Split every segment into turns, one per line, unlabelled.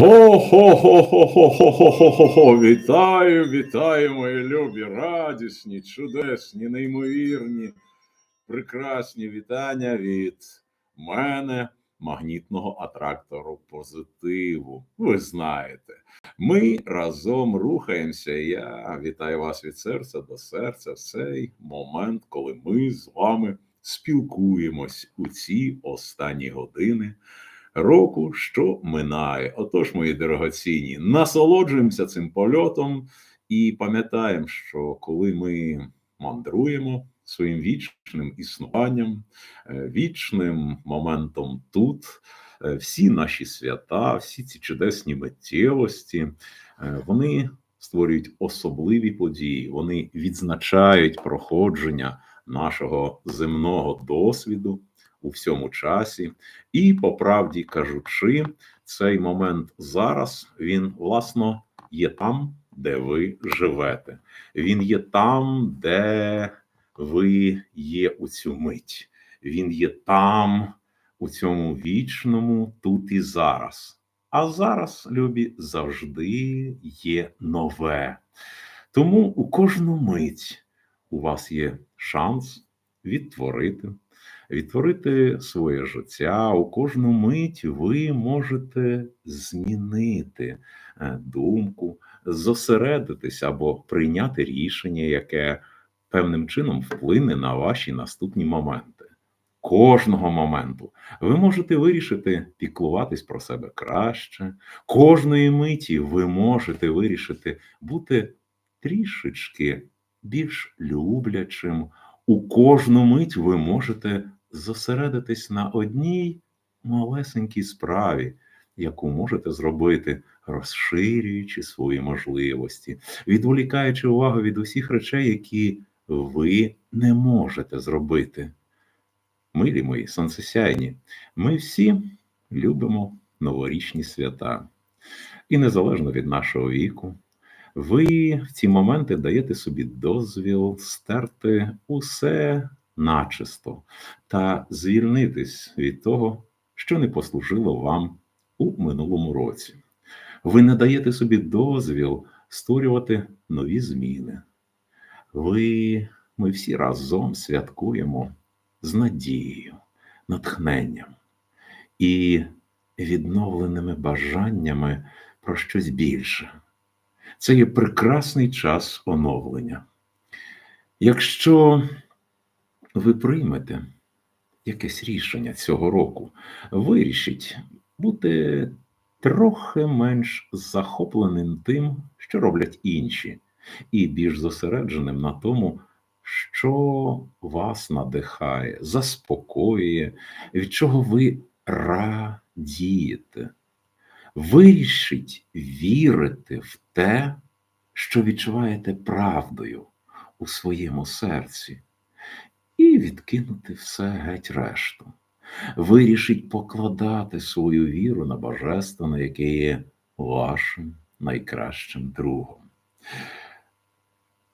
Го-хо-хо-хо-хо-хо-хо-хо! Вітаю, вітаю, мої любі, радісні, чудесні, неймовірні, прекрасні вітання від мене, магнітного атрактору позитиву. Ви знаєте, ми разом рухаємося. Я вітаю вас від серця до серця в цей момент, коли ми з вами спілкуємось у ці останні години року, що минає. Отож, мої дорогоцінні, насолоджуємося цим польотом і пам'ятаємо, що коли ми мандруємо своїм вічним існуванням, е, вічним моментом тут, е, всі наші свята, всі ці чудесні миттєвості, е, вони створюють особливі події, вони відзначають проходження нашого земного досвіду у всьому часі. І по правді кажучи, цей момент зараз він власно є там, де ви живете. Він є там, де ви є у цю мить. Він є там, у цьому вічному, тут і зараз. А зараз, любі, завжди є нове. Тому у кожну мить у вас є шанс відтворити відтворити своє життя. У кожну мить ви можете змінити е, думку, зосередитися або прийняти рішення, яке певним чином вплине на ваші наступні моменти. Кожного моменту ви можете вирішити піклуватись про себе краще. Кожної миті ви можете вирішити бути трішечки більш люблячим. У кожну мить ви можете зосередитись на одній малесенькій справі, яку можете зробити, розширюючи свої можливості, відволікаючи увагу від усіх речей, які ви не можете зробити. Милі мої сонцесяйні, ми всі любимо новорічні свята. І незалежно від нашого віку, ви в ці моменти даєте собі дозвіл стерти усе начисто та звільнитись від того, що не послужило вам у минулому році. Ви не даєте собі дозвіл створювати нові зміни. Ви, Ми всі разом святкуємо з надією, натхненням і відновленими бажаннями про щось більше. Це є прекрасний час оновлення. Якщо ви приймете якесь рішення цього року, вирішіть бути трохи менш захопленим тим, що роблять інші, і більш зосередженим на тому, що вас надихає, заспокоює, від чого ви радієте. Вирішіть вірити в те, що відчуваєте правдою у своєму серці і відкинути все геть решту. Вирішить покладати свою віру на Божественне, яке є вашим найкращим другом.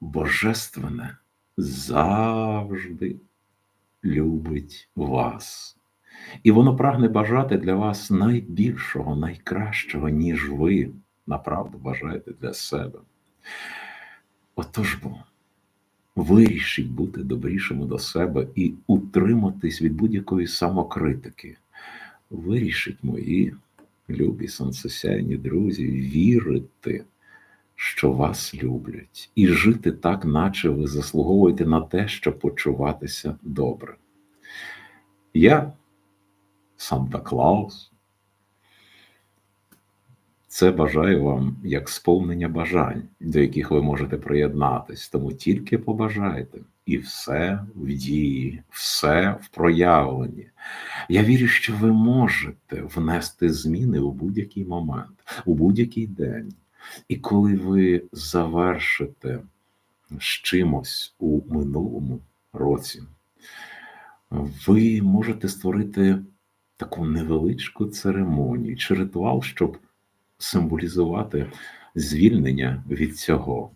Божественне завжди любить вас. І воно прагне бажати для вас найбільшого, найкращого, ніж ви направду бажаєте для себе. Отож бо вирішіть бути добрішими до себе і утриматись від будь-якої самокритики. Вирішіть мої любі сонцесяйні друзі, вірити, що вас люблять, і жити так, наче ви заслуговуєте на те, щоб почуватися добре. Я, Санта Клаус, це бажаю вам як сповнення бажань, до яких ви можете приєднатись, тому тільки побажайте. І все в дії, все в проявленні. Я вірю, що ви можете внести зміни у будь-який момент, у будь-який день. І коли ви завершите з чимось у минулому році, ви можете створити таку невеличку церемонію чи ритуал, щоб символізувати звільнення від цього.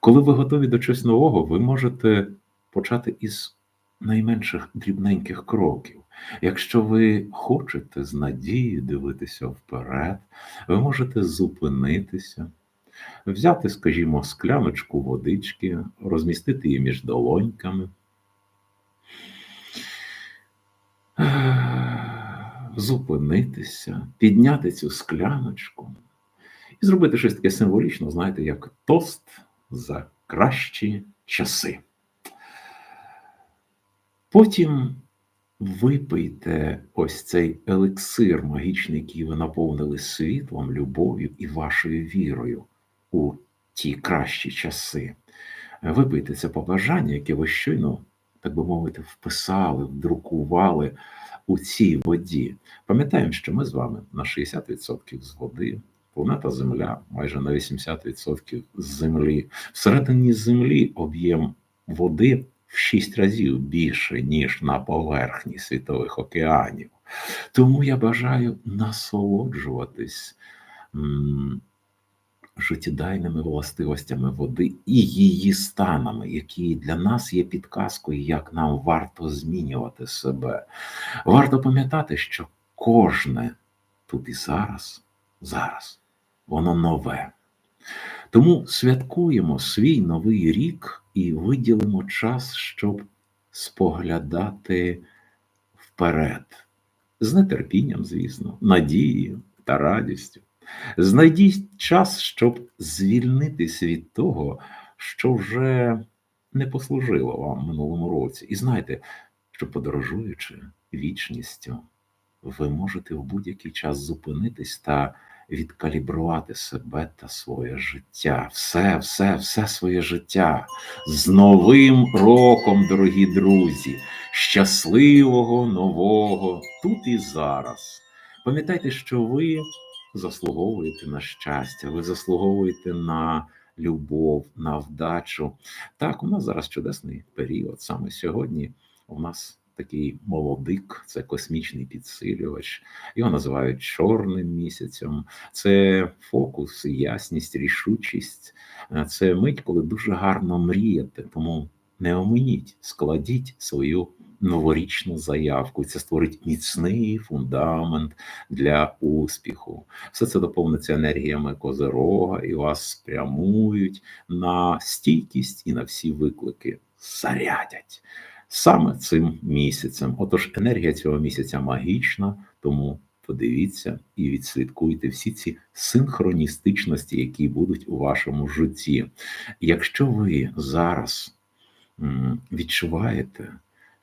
Коли ви готові до чогось нового, ви можете почати із найменших дрібненьких кроків. Якщо ви хочете з надією дивитися вперед, ви можете зупинитися, взяти, скажімо, скляночку водички, розмістити її між долоньками. Зупинитися, підняти цю скляночку і зробити щось таке символічне, знаєте, як тост за кращі часи. Потім випийте ось цей елексир магічний, який ви наповнили світлом, любов'ю і вашою вірою у ті кращі часи. Випийте це побажання, яке ви щойно, так би мовити, вписали, вдрукували у цій воді. Пам'ятаємо, що ми з вами на 60% з води, планета Земля майже на 80% з землі. Всередині землі об'єм води в 6 разів більше, ніж на поверхні світових океанів. Тому я бажаю насолоджуватись життєдайними властивостями води і її станами, які для нас є підказкою, як нам варто змінювати себе. Варто пам'ятати, що кожне тут і зараз, зараз, воно нове. Тому святкуємо свій новий рік і виділимо час, щоб споглядати вперед, з нетерпінням, звісно, надією та радістю. Знайдіть час, щоб звільнитись від того, що вже не послужило вам минулому році. І знайте, що подорожуючи вічністю, ви можете в будь-який час зупинитись та відкалібрувати себе та своє життя. Все, все, все своє життя. З Новим роком, дорогі друзі, щасливого нового тут і зараз. Пам'ятайте, що ви заслуговуєте на щастя, ви заслуговуєте на любов, на вдачу. Так, у нас зараз чудесний період. Саме сьогодні у нас такий молодик, це космічний підсилювач. Його називають чорним місяцем. Це фокус, ясність, рішучість. Це мить, коли дуже гарно мріяти. Тому не оминіть, складіть свою новорічну заявку. Це створить міцний фундамент для успіху. Все це доповниться енергіями козерога і вас спрямують на стійкість і на всі виклики. Зарядять саме цим місяцем. Отож, енергія цього місяця магічна, тому подивіться і відслідкуйте всі ці синхроністичності, які будуть у вашому житті. Якщо ви зараз відчуваєте,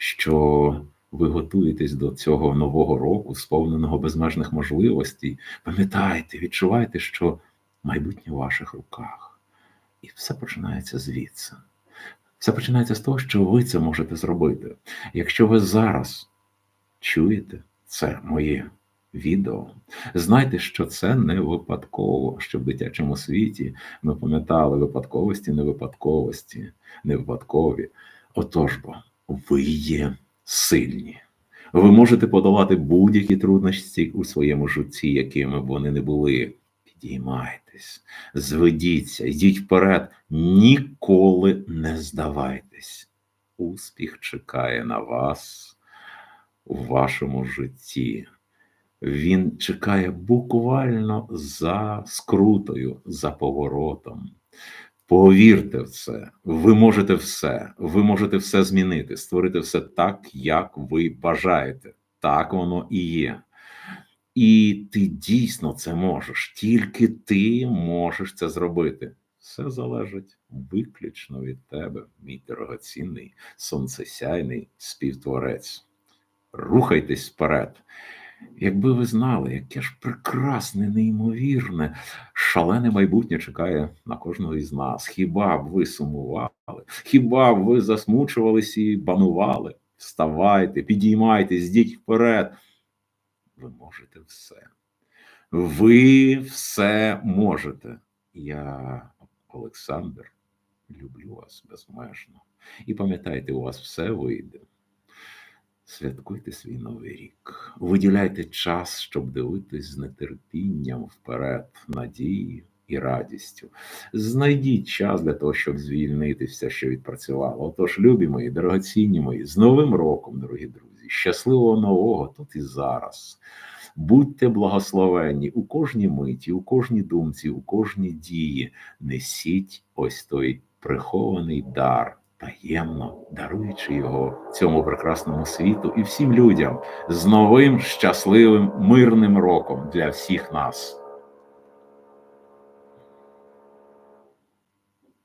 що ви готуєтесь до цього нового року, сповненого безмежних можливостей, пам'ятайте, відчувайте, що майбутнє в ваших руках, і все починається звідси. Все починається з того, що ви це можете зробити. Якщо ви зараз чуєте це моє відео, знайте, що це не випадково, що в дитячому світі ми пам'ятали випадковості, невипадковості, невипадкові. Отож бо, ви є сильні. Ви можете подолати будь-які труднощі у своєму житті, якими б вони не були. Підіймайтесь, зведіться, йдіть вперед, ніколи не здавайтесь. Успіх чекає на вас у вашому житті. Він чекає буквально за скрутою, за поворотом. Повірте в це, ви можете все, ви можете все змінити, створити все так, як ви бажаєте. Так воно і є. І ти дійсно це можеш, тільки ти можеш це зробити. Все залежить виключно від тебе, мій дорогоцінний сонцесяйний співтворець. Рухайтесь вперед. Якби ви знали, яке ж прекрасне, неймовірне, шалене майбутнє чекає на кожного із нас. Хіба б ви сумували? Хіба б ви засмучувались і банували? Вставайте, підіймайтесь, йдіть вперед. Ви можете все. Ви все можете. Я, Олександр, люблю вас безмежно. І пам'ятайте, у вас все вийде. Святкуйте свій новий рік, виділяйте час, щоб дивитись з нетерпінням вперед, надії і радістю. Знайдіть час для того, щоб звільнити все, що відпрацювало. Отож, любі мої, дорогоцінні мої, з Новим роком, дорогі друзі, щасливого нового тут і зараз. Будьте благословенні у кожній миті, у кожній думці, у кожній дії. Несіть ось той прихований дар, таємно даруючи його цьому прекрасному світу і всім людям з новим щасливим мирним роком для всіх нас.